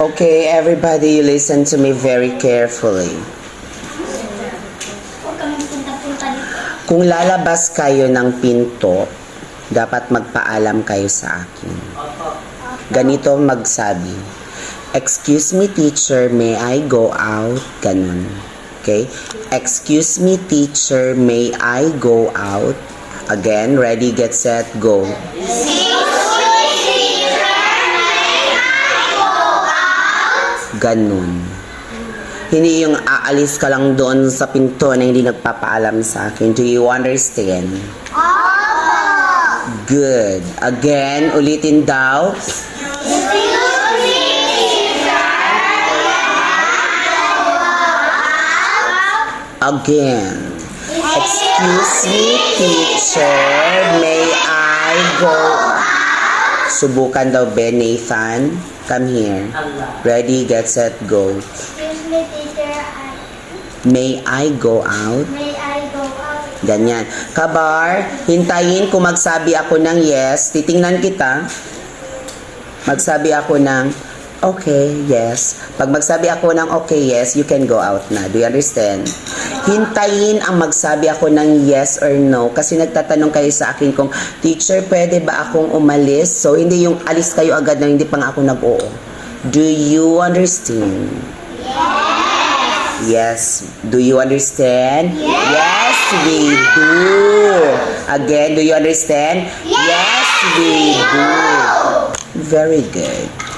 Okay, everybody, listen to me very carefully. Kung lalabas kayo ng pinto, dapat magpaalam kayo sa akin. Ganito magsabi. Excuse me, teacher, may I go out? Ganun. Okay? Excuse me, teacher, may I go out? Again, ready, get set, go. Ganun. Hindi yung aalis ka lang doon sa pinto na hindi nagpapaalam sa akin. Do you understand? Good. Again, ulitin daw. Again. Excuse me, teacher. May I go? Subukan daw, Ben Nathan. Come here. Ready, get set, go. Excuse me, teacher. I, May I go out? may I go out? Ganyan. Kabar, hintayin kung magsabi ako ng yes. Titingnan kita. Magsabi ako ng okay, yes. Pag magsabi ako ng okay, yes, you can go out na. Do you understand? Hintayin ang magsabi ako ng yes or no kasi nagtatanong kayo sa akin kung teacher, pwede ba akong umalis? So, hindi yung alis kayo agad na hindi pa nga ako nag-oo. Do you understand? Yes. Do you understand? Yes, we do. Again, do you understand? Yes, we do. Very good.